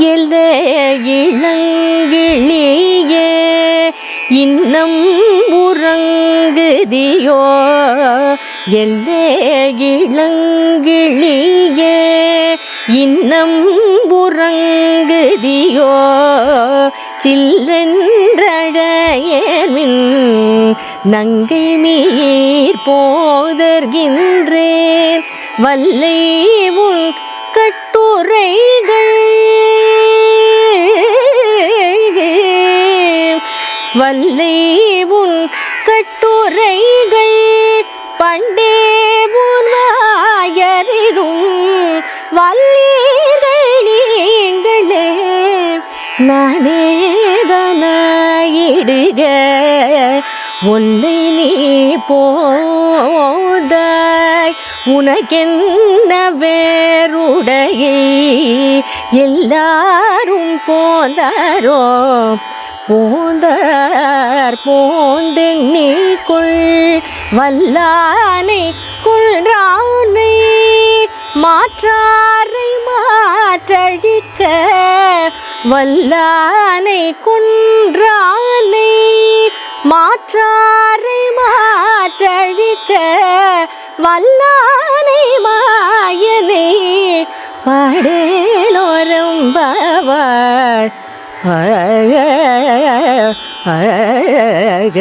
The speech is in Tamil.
எல்ல இளங்கிளியே இன்னம் உறங்குதியோ? எல்ல இளங்கிளியே இன்னம் உறங்குதியோ? சில்லென்றழையமின் நங்கை மீர் போதர்கின்றேன் வல்லை உன் கட்டுரைகள் பல்லை உன் கட்டுரைகள் பண்டே உன் வாயறிதும் வல்லீர்கள் நீங்களே. நானேதனாயிடுக ஒல்லை நீ போதாய். உனக்கென்ன வேறுடையை எல்லாரும் போந்தாரோ? போந்தார் போந்தெண்ணிக்குள் வல்லானை கொள்றானை மாற்றாரை மாற்றழிக்க வல்லானை குன்றானை மாற்றாரை மாற்றழிக்க வல்லானை மாயனை படேலோரம்பவாள் அழக அழக அழக